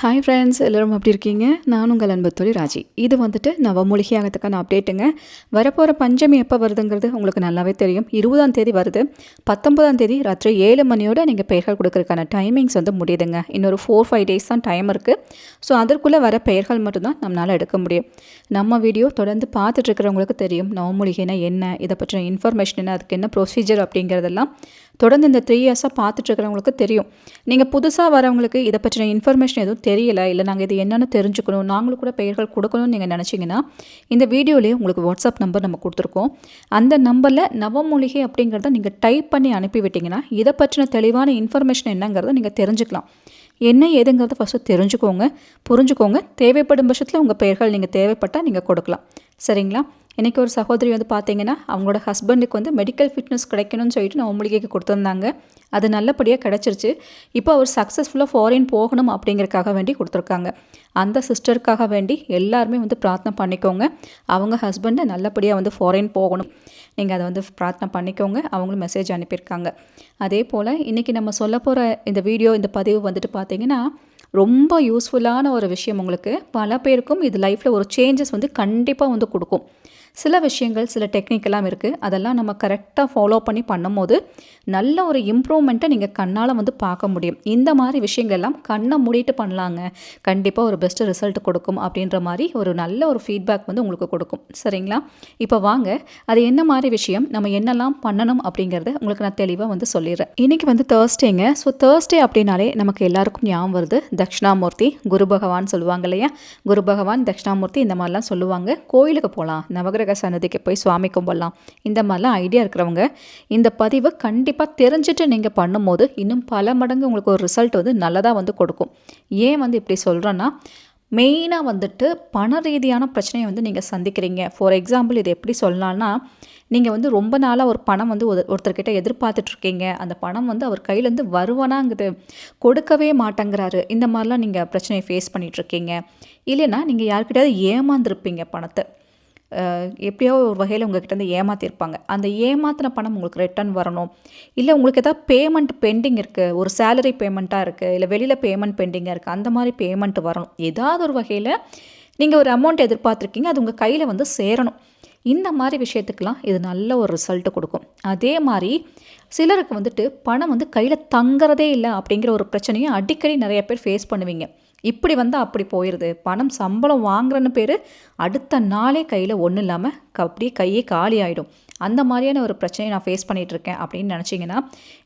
Hi friends எல்லோரும் அப்படி இருக்கீங்க? நான் உங்கள் அன்பு தொழில் ராஜி. இது வந்துட்டு நவமூலிகையாகத்துக்கான அப்டேட்டுங்க வரப்போகிற பஞ்சமி எப்போ வருதுங்கிறது உங்களுக்கு நல்லாவே தெரியும். இருபதாம் தேதி வருது. பத்தொன்பதாம் தேதி ராத்திரி ஏழு மணியோட நீங்கள் பெயர்கள் கொடுக்கறதுக்கான டைமிங்ஸ் வந்து முடியுதுங்க. இன்னொரு ஃபோர் ஃபைவ் டேஸ் தான் டைம் இருக்குது ஸோ அதற்குள்ளே வர பெயர்கள் மட்டும்தான் நம்மளால் எடுக்க முடியும். நம்ம வீடியோ தொடர்ந்து பார்த்துட்ருக்கிறவங்களுக்கு தெரியும் நவமூலிகைனா என்ன இதை பற்றின இன்ஃபர்மேஷன் என்ன அதுக்கு என்ன ப்ரொசீஜர் அப்படிங்கிறதெல்லாம். தொடர்ந்து இந்த த்ரீ இயர்ஸாக பார்த்துட்ருக்கிறவங்களுக்கு தெரியும். நீங்கள் புதுசாக வரவங்களுக்கு இதை பற்றின இன்ஃபர்மேஷன் எதுவும் தெரியல இல்லை நாங்கள் இது என்னென்னு தெரிஞ்சுக்கணும் நாங்களும் கூட பெயர்கள் கொடுக்கணும்னு நீங்கள் நினச்சிங்கன்னா இந்த வீடியோலேயே உங்களுக்கு வாட்ஸ்அப் நம்பர் நம்ம கொடுத்துருக்கோம். அந்த நம்பரில் நவமூலிகை அப்படிங்கிறத நீங்கள் டைப் பண்ணி அனுப்பி விட்டிங்கன்னா இதை பற்றின தெளிவான இன்ஃபர்மேஷன் என்னங்கிறத நீங்கள் தெரிஞ்சுக்கலாம். என்ன ஏதுங்கிறத ஃபஸ்ட்டு தெரிஞ்சுக்கோங்க புரிஞ்சுக்கோங்க. தேவைப்படும் பட்சத்தில் உங்கள் பெயர்கள் நீங்கள் தேவைப்பட்டால் நீங்கள் கொடுக்கலாம். சரிங்களா? இன்றைக்கி ஒரு சகோதரி வந்து பார்த்தீங்கன்னா அவங்களோட ஹஸ்பண்டுக்கு வந்து மெடிக்கல் ஃபிட்னஸ் கிடைக்கணும்னு சொல்லிட்டு நான் மூலிகைக்கு கொடுத்துருந்தாங்க. அது நல்லபடியாக கிடச்சிருச்சு. இப்போ அவர் சக்ஸஸ்ஃபுல்லாக ஃபாரின் போகணும் அப்படிங்கிறதுக்காக வேண்டி கொடுத்துருக்காங்க. அந்த சிஸ்டருக்காக வேண்டி எல்லாருமே வந்து பிரார்த்தனை பண்ணிக்கோங்க. அவங்க ஹஸ்பண்டை நல்லபடியாக வந்து ஃபாரின் போகணும். நீங்கள் அதை வந்து பிரார்த்தனை பண்ணிக்கோங்க. அவங்களும் மெசேஜ் அனுப்பியிருக்காங்க. அதே போல் இன்றைக்கி நம்ம சொல்ல போகிற இந்த வீடியோ இந்த பதிவு வந்துட்டு பார்த்தீங்கன்னா ரொம்ப யூஸ்ஃபுல்லான ஒரு விஷயம் உங்களுக்கு. பல பேருக்கும் இது லைஃப்பில் ஒரு சேஞ்சஸ் வந்து கண்டிப்பாக வந்து கொடுக்கும். சில விஷயங்கள் சில டெக்னிக்கெல்லாம் இருக்குது அதெல்லாம் நம்ம கரெக்டாக ஃபாலோ பண்ணி பண்ணும்போது நல்ல ஒரு இம்ப்ரூவ்மெண்ட்டை நீங்கள் கண்ணால் வந்து பார்க்க முடியும். இந்த மாதிரி விஷயங்கள் எல்லாம் கண்ணை மூடிட்டு பண்ணலாங்க. கண்டிப்பாக ஒரு பெஸ்ட்டு ரிசல்ட் கொடுக்கும் அப்படின்ற மாதிரி ஒரு நல்ல ஒரு ஃபீட்பேக் வந்து உங்களுக்கு கொடுக்கும். சரிங்களா? இப்போ வாங்க அது என்ன மாதிரி விஷயம்? நம்ம என்னெல்லாம் பண்ணணும் அப்படிங்கிறத உங்களுக்கு நான் தெளிவாக வந்து சொல்லிடுறேன். இன்றைக்கி வந்து தேர்ஸ்டேங்க ஸோ தேர்ஸ்டே அப்படின்னாலே நமக்கு எல்லாருக்கும் ஞாபகம் வருது. தட்சிணாமூர்த்தி குரு பகவான் சொல்லுவாங்க இல்லையா? குரு பகவான் தட்சிணாமூர்த்தி இந்த மாதிரிலாம் சொல்லுவாங்க. கோயிலுக்கு போகலாம். நவகிரக சன்னதிக்கு போய் சுவாமி கும்பிடலாம். இந்த மாதிரிலாம் ஐடியா இருக்கிறவங்க இந்த பதிவை கண்டிப்பாக தெரிஞ்சுட்டு நீங்கள் பண்ணும்போது இன்னும் பல மடங்கு உங்களுக்கு ஒரு ரிசல்ட் வந்து நல்லதாக வந்து கொடுக்கும். ஏன் வந்து இப்படி சொல்கிறேன்னா மெயினாக வந்துட்டு பண ரீதியான பிரச்சனையை வந்து நீங்கள் சந்திக்கிறீங்க. ஃபார் எக்ஸாம்பிள் இது எப்படி சொல்லலாம்னா நீங்கள் வந்து ரொம்ப நாளாக ஒரு பணம் வந்து ஒரு ஒருத்தர்கிட்ட எதிர்பார்த்துட்ருக்கீங்க அந்த பணம் வந்து அவர் கையிலேருந்து வருவானாங்குது. கொடுக்கவே மாட்டேங்கிறாரு. இந்த மாதிரிலாம் நீங்கள் பிரச்சனையை ஃபேஸ் பண்ணிகிட்ருக்கீங்க இல்லைன்னா நீங்கள் யாருக்கிட்டையாவது ஏமாந்துருப்பீங்க பணத்தை. எப்படியோ ஒரு வகையில் உங்கள்கிட்ட வந்து ஏமாற்றிருப்பாங்க அந்த ஏமாத்தின பணம் உங்களுக்கு ரிட்டர்ன் வரணும். இல்லை உங்களுக்கு எதாவது பேமெண்ட் பெண்டிங் இருக்குது ஒரு சேலரி பேமெண்ட்டாக இருக்குது இல்லை வெளியில் பேமெண்ட் பெண்டிங்காக இருக்குது அந்த மாதிரி பேமெண்ட் வரணும். ஏதாவது ஒரு வகையில் நீங்கள் ஒரு அமௌண்ட் எதிர்பார்த்துருக்கீங்க. அது உங்கள் கையில் வந்து சேரணும். இந்த மாதிரி விஷயத்துக்கெலாம் இது நல்ல ஒரு ரிசல்ட்டு கொடுக்கும். அதே மாதிரி சிலருக்கு வந்துட்டு பணம் வந்து கையில் தங்குறதே இல்லை அப்படிங்கிற ஒரு பிரச்சனையும் அடிக்கடி நிறைய பேர் ஃபேஸ் பண்ணுவீங்க. இப்படி வந்தால் அப்படி போயிடுது பணம் சம்பளம் வாங்குறன்னு பேர் அடுத்த நாளே கையில் ஒன்றும் இல்லாமல் அப்படியே கையே காலி ஆகிடும் அந்த மாதிரியான ஒரு பிரச்சனையை நான் ஃபேஸ் பண்ணிகிட்ருக்கேன் அப்படின்னு நினச்சிங்கன்னா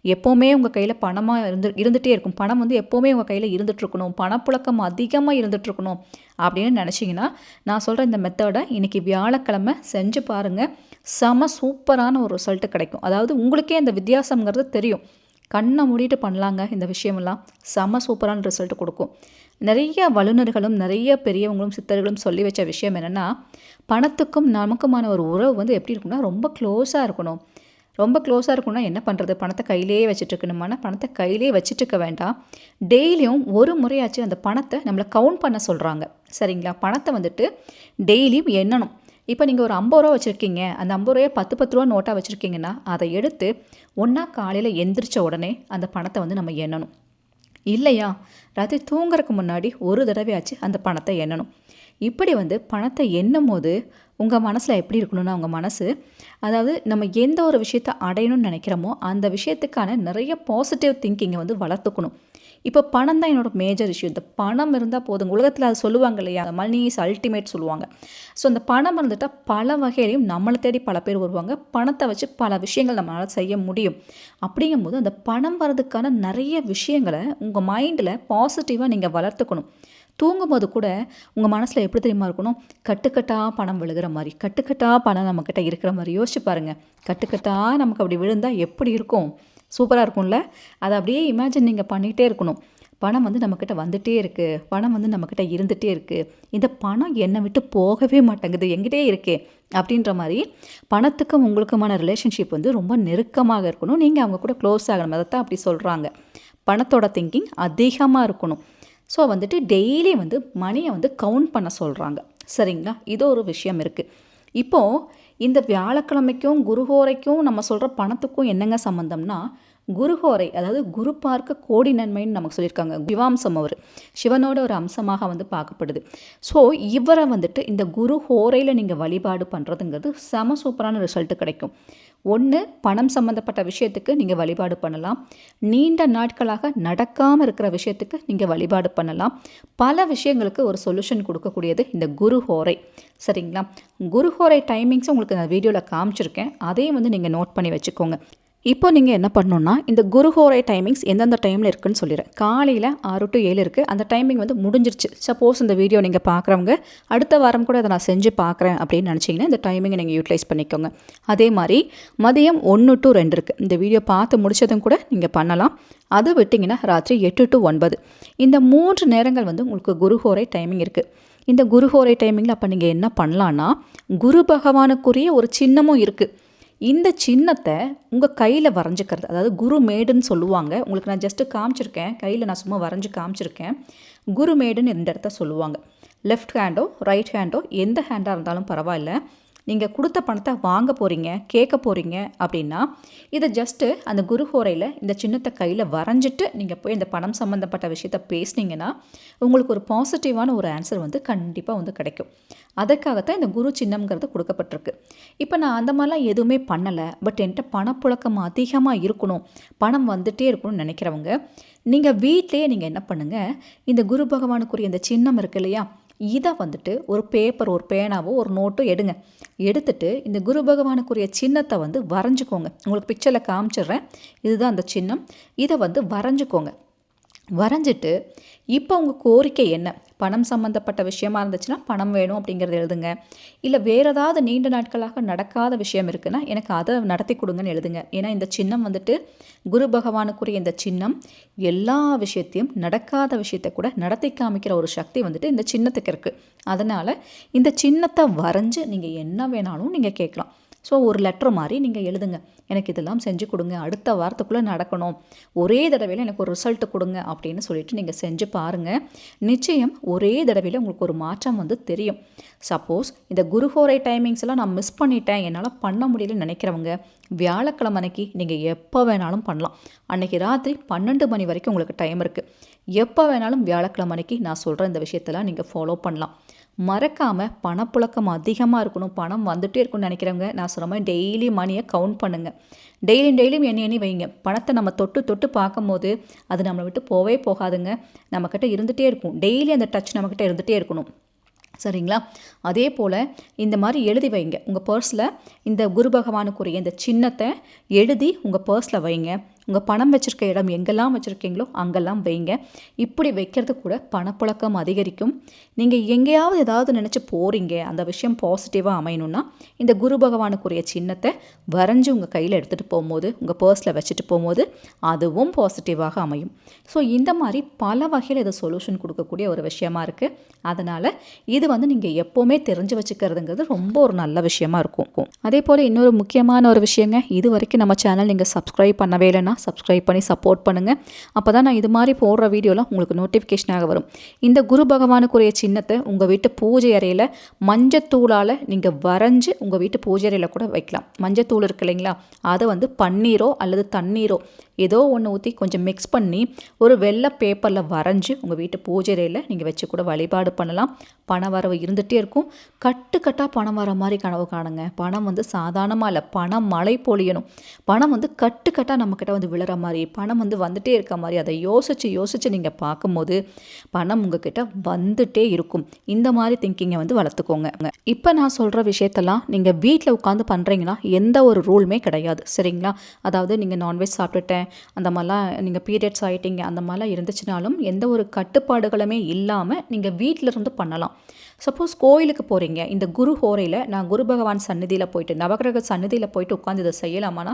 எப்போவுமே உங்கள் கையில் பணமாக இருந்து இருந்துகிட்டே இருக்கும். பணம் வந்து எப்போவுமே உங்கள் கையில் இருந்துகிட்ருக்கணும் பணப்புழக்கம் அதிகமாக இருந்துகிட்ருக்கணும் அப்படின்னு நினச்சிங்கன்னா நான் சொல்கிற இந்த மெத்தடை இன்றைக்கி வியாழக்கிழமை செஞ்சு பாருங்கள் செம சூப்பரான ஒரு ரிசல்ட்டு கிடைக்கும். அதாவது உங்களுக்கே இந்த வித்தியாசங்கிறது தெரியும். கண்ணை மூடிட்டு பண்ணலாங்க இந்த விஷயமெல்லாம். செம சூப்பரான ரிசல்ட் கொடுக்கும். நிறைய வல்லுநர்களும் நிறைய பெரியவங்களும் சித்தர்களும் சொல்லி வச்ச விஷயம் என்னென்னா பணத்துக்கும் நமக்குமான ஒரு உறவு வந்து எப்படி இருக்கும்னா ரொம்ப க்ளோஸாக இருக்கணும். ரொம்ப க்ளோஸாக இருக்கணும்னா என்ன பண்ணுறது பணத்தை கையிலேயே வச்சுட்டுருக்கணுமான பணத்தை கையிலேயே வச்சுட்ருக்க வேண்டாம். டெய்லியும் ஒரு முறையாச்சும் அந்த பணத்தை நம்மளை கவுண்ட் பண்ண சொல்கிறாங்க சரிங்களா? பணத்தை வந்துட்டு டெய்லியும் எண்ணணும். இப்போ நீங்கள் ஒரு ஐம்பது ரூபா வச்சுருக்கீங்க. அந்த ஐம்பது ரூபாய் பத்து பத்து ரூபா நோட்டாக வச்சுருக்கீங்கன்னா அதை எடுத்து ஒன்றா காலையில் எந்திரிச்ச உடனே அந்த பணத்தை வந்து நம்ம எண்ணணும். இல்லையா? ராத்திரி தூங்குறதுக்கு முன்னாடி ஒரு தடவையாச்சு அந்த பணத்தை எண்ணணும். இப்படி வந்து பணத்தை எண்ணும் போது உங்கள் மனசில் எப்படி இருக்கணும்னா உங்கள் மனசு அதாவது நம்ம எந்த ஒரு விஷயத்தை அடையணும்னு நினைக்கிறோமோ அந்த விஷயத்துக்கான நிறைய பாசிட்டிவ் திங்கிங்கை வந்து வளர்த்துக்கணும். இப்போ பணம் தான் என்னோட மேஜர் இஷ்யூ இந்த பணம் இருந்தால் போதும். உலகத்தில் அது சொல்லுவாங்க இல்லையா? மணி இஸ் அல்டிமேட் சொல்லுவாங்க. ஸோ அந்த பணம் இருந்துட்டால் பல வகையிலையும் நம்மளை தேடி பல பேர் வருவாங்க. பணத்தை வச்சு பல விஷயங்கள் நம்மளால் செய்ய முடியும். அப்படிங்கும்போது அந்த பணம் வர்றதுக்கான நிறைய விஷயங்களை உங்கள் மைண்டில் பாசிட்டிவாக நீங்கள் வளர்த்துக்கணும். தூங்கும்போது கூட உங்கள் மனசில் எப்படி தெரியுமா இருக்கணும்? கட்டுக்கட்டாக பணம் விழுகிற மாதிரி கட்டுக்கட்டாக பணம் நம்மக்கிட்ட இருக்கிற மாதிரி யோசிச்சு பாருங்கள் கட்டுக்கட்டாக நமக்கு அப்படி விழுந்தால் எப்படி இருக்கும்? சூப்பராக இருக்கும்ல? அதை அப்படியே இமேஜின் நீங்கள் பண்ணிகிட்டே இருக்கணும். பணம் வந்து நம்மக்கிட்ட வந்துகிட்டே இருக்குது பணம் வந்து நம்மக்கிட்ட இருந்துகிட்டே இருக்குது இந்த பணம் என்னை விட்டு போகவே மாட்டேங்குது. எங்கிட்டே இருக்கே. அப்படின்ற மாதிரி பணத்துக்கும் உங்களுக்குமான ரிலேஷன்ஷிப் வந்து ரொம்ப நெருக்கமாக இருக்கணும். நீங்கள் அவங்க கூட க்ளோஸ் ஆகணும். அதை தான் அப்படி சொல்கிறாங்க பணத்தோட திங்கிங் அதிகமாக இருக்கணும். ஸோ வந்துட்டு டெய்லி வந்து மணியை வந்து கவுண்ட் பண்ண சொல்கிறாங்க சரிங்களா? இது ஒரு விஷயம் இருக்குது இப்போது இந்த வியாழக்கிழமைக்கும் குருஹோரைக்கும் நம்ம சொல்கிற பணத்துக்கும் என்னங்க சம்மந்தம்னா குருஹோரை அதாவது குரு பார்க்க கோடி நன்மைன்னு நமக்கு சொல்லியிருக்காங்க. சிவாம்சம் அவர் சிவனோட ஒரு அம்சமாக வந்து பார்க்கப்படுது. ஸோ இவரை வந்துட்டு இந்த குரு ஹோரையில் நீங்கள் வழிபாடு பண்ணுறதுங்கிறது செம சூப்பரான ரிசல்ட்டு கிடைக்கும். ஒன்று பணம் சம்மந்தப்பட்ட விஷயத்துக்கு நீங்கள் வழிபாடு பண்ணலாம். நீண்ட நாட்களாக நடக்காமல் இருக்கிற விஷயத்துக்கு நீங்கள் வழிபாடு பண்ணலாம். பல விஷயங்களுக்கு ஒரு சொல்யூஷன் கொடுக்கக்கூடியது இந்த குரு ஹோரை சரிங்களா? குரு ஹோரை டைமிங்ஸ் உங்களுக்கு நான் வீடியோவில் காமிச்சிருக்கேன். அதையும் வந்து நீங்கள் நோட் பண்ணி வச்சுக்கோங்க. இப்போ நீங்கள் என்ன பண்ணணுன்னா இந்த குருஹோரை டைமிங்ஸ் எந்தெந்த டைமில் இருக்குன்னு சொல்லிடுறேன் காலையில் ஆறு டு ஏழு இருக்குது அந்த டைமிங் வந்து முடிஞ்சிருச்சு. சப்போஸ் இந்த வீடியோ நீங்கள் பார்க்குறவங்க அடுத்த வாரம் கூட அதை நான் செஞ்சு பார்க்குறேன் அப்படின்னு நினச்சிங்கன்னா இந்த டைமிங்கை நீங்கள் யூட்டிலைஸ் பண்ணிக்கோங்க. அதே மாதிரி மதியம் ஒன்று டு ரெண்டு இருக்குது இந்த வீடியோ பார்த்து முடிச்சதும் கூட நீங்கள் பண்ணலாம். அது விட்டிங்கன்னா ராத்திரி எட்டு டு ஒன்பது. இந்த மூன்று நேரங்கள் வந்து உங்களுக்கு குருஹோரை டைமிங் இருக்குது இந்த குருஹோரை டைமிங்கில் அப்போ நீங்கள் என்ன பண்ணலான்னா குரு பகவானுக்குரிய ஒரு சின்னமும் இருக்குது இந்த சின்னத்தை உங்கள் கையில் வரைஞ்சிக்கிறது. அதாவது குரு மேடுன்னு சொல்லுவாங்க. உங்களுக்கு நான் ஜஸ்ட்டு காமிச்சிருக்கேன். கையில் நான் சும்மா வரைஞ்சி காமிச்சிருக்கேன். குரு மேடுன்னு இந்த இடத்த சொல்லுவாங்க. லெஃப்ட் ஹேண்டோ ரைட் ஹேண்டோ எந்த ஹேண்டாக இருந்தாலும் பரவாயில்ல. நீங்கள் கொடுத்த பணத்தை வாங்க போகிறீங்க கேட்க போகிறீங்க அப்படின்னா இதை ஜஸ்ட்டு அந்த குருஹோரையில் இந்த சின்னத்தை கையில் வரைஞ்சிட்டு நீங்கள் போய் இந்த பணம் சம்மந்தப்பட்ட விஷயத்த பேசுனீங்கன்னா உங்களுக்கு ஒரு பாசிட்டிவான ஒரு ஆன்சர் வந்து கண்டிப்பாக வந்து கிடைக்கும். அதற்காகத்தான் இந்த குரு சின்னம்ங்கிறது கொடுக்கப்பட்டிருக்கு. இப்போ நான் அந்த மாதிரிலாம் எதுவுமே பண்ணலை பட் என்கிட்ட பணப்புழக்கம் அதிகமாக இருக்கணும் பணம் வந்துட்டே இருக்கணும்னு நினைக்கிறவங்க நீங்கள் வீட்டிலேயே நீங்கள் என்ன பண்ணுங்கள் இந்த குரு பகவானுக்குரிய இந்த சின்னம் இருக்கு இல்லையா இதை வந்துட்டு ஒரு பேப்பர் ஒரு பேனாவோ ஒரு நோட்டோ எடுங்க. எடுத்துட்டு இந்த குரு பகவானுக்குரிய சின்னத்தை வந்து வரைஞ்சிக்கோங்க. உங்களுக்கு பிக்சரில் காமிச்சிடுறேன். இதுதான் அந்த சின்னம். இதை வந்து வரைஞ்சிக்கோங்க. வரைஞ்சிட்டு இப்போ உங்கள் கோரிக்கை என்ன? பணம் சம்மந்தப்பட்ட விஷயமா இருந்துச்சுன்னா பணம் வேணும் அப்படிங்கிறத எழுதுங்க. இல்லை வேறு ஏதாவது நீண்ட நாட்களாக நடக்காத விஷயம் இருக்குன்னா எனக்கு அதை நடத்தி கொடுங்கன்னு எழுதுங்க. ஏன்னா இந்த சின்னம் வந்துட்டு குரு பகவானுக்குரிய இந்த சின்னம் எல்லா விஷயத்தையும் நடக்காத விஷயத்தை கூட நடத்தி காமிக்கிற ஒரு சக்தி வந்துட்டு இந்த சின்னத்துக்கு இருக்குது அதனால் இந்த சின்னத்தை வரைஞ்சி நீங்கள் என்ன வேணாலும் நீங்கள் கேட்கலாம். ஸோ ஒரு லெட்டர் மாதிரி நீங்கள் எழுதுங்க. எனக்கு இதெல்லாம் செஞ்சு கொடுங்க. அடுத்த வாரத்துக்குள்ளே நடக்கணும். ஒரே தடவையில் எனக்கு ஒரு ரிசல்ட் கொடுங்க அப்படின்னு சொல்லிட்டு நீங்கள் செஞ்சு பாருங்கள் நிச்சயம் ஒரே தடவையில் உங்களுக்கு ஒரு மாற்றம் வந்து தெரியும். சப்போஸ் இந்த குருஹோரை டைமிங்ஸ் எல்லாம் நான் மிஸ் பண்ணிட்டேன். என்னால் பண்ண முடியலன்னு நினைக்கிறவங்க வியாழக்கிழமை அன்னைக்கு நீங்கள் எப்போ வேணாலும் பண்ணலாம். அன்னைக்கு ராத்திரி பன்னெண்டு மணி வரைக்கும் உங்களுக்கு டைம் இருக்குது எப்போ வேணாலும் வியாழக்கிழமை அன்னைக்கு நான் சொல்கிற இந்த விஷயத்தெல்லாம் நீங்கள் ஃபாலோ பண்ணலாம். மறக்காமல் பணப்புழக்கம் அதிகமாக இருக்கணும். பணம் வந்துட்டே இருக்கும்னு நினைக்கிறவங்க நான் சொல்கிற மாதிரி டெய்லி மணியை கவுண்ட் பண்ணுங்கள் டெய்லியும் டெய்லியும் எண்ணி எண்ணி வைங்க. பணத்தை நம்ம தொட்டு தொட்டு பார்க்கும்போது அது நம்மளை விட்டு போவே போகாதுங்க. நம்மக்கிட்ட இருந்துகிட்டே இருக்கும். டெய்லி அந்த டச் நம்மக்கிட்ட இருந்துகிட்டே இருக்கணும். சரிங்களா? அதே போல் இந்த மாதிரி எழுதி வைங்க. உங்கள் பர்ஸில் இந்த குரு பகவானுக்குரிய இந்த சின்னத்தை எழுதி உங்கள் பர்ஸில் வைங்க. உங்கள் பணம் வச்சுருக்க இடம் எங்கெல்லாம் வச்சுருக்கீங்களோ அங்கெல்லாம் வைங்க. இப்படி வைக்கிறது கூட பணப்புழக்கம் அதிகரிக்கும். நீங்கள் எங்கேயாவது ஏதாவது நினச்சி போகிறீங்க அந்த விஷயம் பாசிட்டிவாக அமையணும்னா இந்த குரு பகவானுக்குரிய சின்னத்தை வரைஞ்சி உங்கள் கையில் எடுத்துகிட்டு போகும்போது உங்கள் பர்ஸில் வச்சுட்டு போகும்போது அதுவும் பாசிட்டிவாக அமையும். ஸோ இந்த மாதிரி பல வகையில் இது சொல்யூஷன் கொடுக்கக்கூடிய ஒரு விஷயமா இருக்குது அதனால் இது வந்து நீங்கள் எப்போவுமே தெரிஞ்சு வச்சுக்கிறதுங்கிறது ரொம்ப ஒரு நல்ல விஷயமா இருக்கும். அதே போல் இன்னொரு முக்கியமான ஒரு விஷயங்க இது வரைக்கும் நம்ம சேனல் நீங்கள் சப்ஸ்கிரைப் பண்ணவே இல்லைன்னா சப்ஸ்கிரைப் பண்ணி சப்போர்ட் பண்ணுங்கள் அப்போ தான் நான் இது மாதிரி போடுற வீடியோலாம் உங்களுக்கு நோட்டிஃபிகேஷனாக வரும். இந்த குரு பகவானுக்குரிய சின்னத்தை உங்கள் வீட்டு பூஜை அறையில் மஞ்சத்தூளால் நீங்கள் வரைஞ்சி உங்கள் வீட்டு பூஜை அறையில் கூட வைக்கலாம். மஞ்சத்தூள் இருக்கு இல்லைங்களா? அதை வந்து பன்னீரோ அல்லது தண்ணீரோ ஏதோ ஒன்று ஊற்றி கொஞ்சம் மிக்ஸ் பண்ணி ஒரு வெள்ளை பேப்பரில் வரைஞ்சி உங்கள் வீட்டு பூஜைறையில் நீங்கள் வச்சு கூட வழிபாடு பண்ணலாம். பண வரவு இருந்துகிட்டே இருக்கும். கட்டு கட்டாக பணம் வர மாதிரி கனவு காணுங்க. பணம் வந்து சாதாரணமாக இல்லை பணம் மழை பொழியணும். பணம் வந்து கட்டு கட்டாக நம்மக்கிட்ட வந்து விழுற மாதிரி பணம் வந்து வந்துட்டே இருக்க மாதிரி அதை யோசித்து யோசித்து நீங்கள் பார்க்கும்போது பணம் உங்ககிட்ட வந்துட்டே இருக்கும். இந்த மாதிரி திங்கிங்கை வந்து வளர்த்துக்கோங்க. இப்போ நான் சொல்கிற விஷயத்தெல்லாம் நீங்கள் வீட்டில் உட்காந்து பண்ணுறீங்கன்னா எந்த ஒரு ரூலுமே கிடையாது. சரிங்களா? அதாவது நீங்கள் நான்வெஜ் சாப்பிட்டுட்டேன் அந்த மாதிரிலாம் நீங்கள் பீரியட்ஸ் ஆகிட்டீங்க அந்த மாதிரிலாம் இருந்துச்சுனாலும் எந்த ஒரு கட்டுப்பாடுகளுமே இல்லாமல் நீங்கள் வீட்டில் இருந்து பண்ணலாம். சப்போஸ் கோயிலுக்கு போகிறீங்க இந்த குரு ஹோரையில் நான் குரு பகவான் சன்னதியில் போயிட்டு நவகிரக சன்னதியில் போயிட்டு உட்காந்து இதை செய்யலாமான்னா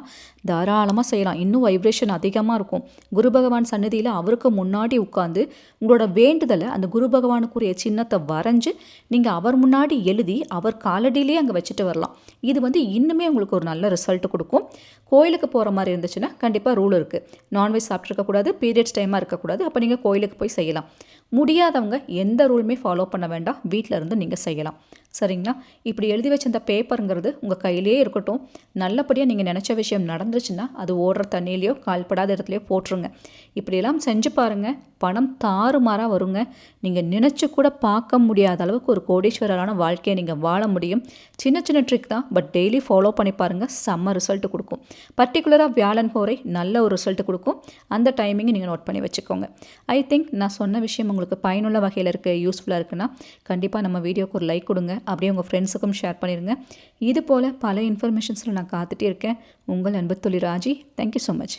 தாராளமாக செய்யலாம். இன்னும் வைப்ரேஷன் அதிகமாக இருக்கும். குரு பகவான் சன்னதியில் அவருக்கு முன்னாடி உட்காந்து உங்களோட வேண்டுதலை அந்த குரு பகவானுக்குரிய சின்னத்தை வரைஞ்சி நீங்கள் அவர் முன்னாடி எழுதி அவர் காலடியிலே அங்கே வச்சுட்டு வரலாம். இது வந்து இன்னுமே உங்களுக்கு ஒரு நல்ல ரிசல்ட் கொடுக்கும். கோயிலுக்கு போகிற மாதிரி இருந்துச்சுன்னா கண்டிப்பாக ரூல் இருக்குது நான்வெஜ் சாப்பிட்ருக்கக்கூடாது பீரியட்ஸ் டைமாக இருக்கக்கூடாது. அப்போ நீங்கள் கோயிலுக்கு போய் செய்யலாம். முடியாதவங்க எந்த ரூலுமே ஃபாலோ பண்ண வேண்டாம். வீட்டில் இருந்து நீங்கள் செய்யலாம். சரிங்களா? இப்படி எழுதி வச்ச அந்த பேப்பருங்கிறது உங்கள் கையிலேயே இருக்கட்டும். நல்லபடியாக நீங்கள் நினச்ச விஷயம் நடந்துச்சுன்னா அது ஓடுற தண்ணியிலையோ கால்படாத இடத்துலையோ போட்டுருங்க. இப்படியெல்லாம் செஞ்சு பாருங்கள் பணம் தாறுமாறாக வருங்க. நீங்கள் நினச்சி கூட பார்க்க முடியாத அளவுக்கு ஒரு கோடீஸ்வரரான வாழ்க்கையை நீங்கள் வாழ முடியும். சின்ன சின்ன ட்ரிக் தான். பட் டெய்லி ஃபாலோ பண்ணி பாருங்கள் செம்ம ரிசல்ட் கொடுக்கும். பர்டிகுலராக வியாழன் போரை நல்ல ஒரு ரிசல்ட் கொடுக்கும். அந்த டைமிங்கை நீங்கள் நோட் பண்ணி வச்சுக்கோங்க. ஐ திங்க் நான் சொன்ன விஷயம் உங்களுக்கு பயனுள்ள வகையில் இருக்குது யூஸ்ஃபுல்லாக இருக்குன்னா கண்டிப்பாக நம்ம வீடியோக்கு ஒரு லைக் கொடுங்க. அப்படியே உங்கள் ஃப்ரெண்ட்ஸுக்கும் ஷேர் பண்ணிடுங்க இது போல் பல இன்ஃபர்மேஷன்ஸில் நான் காத்துட்டே இருக்கேன். உங்கள் அன்பு தொழில் ராஜி. Thank you so much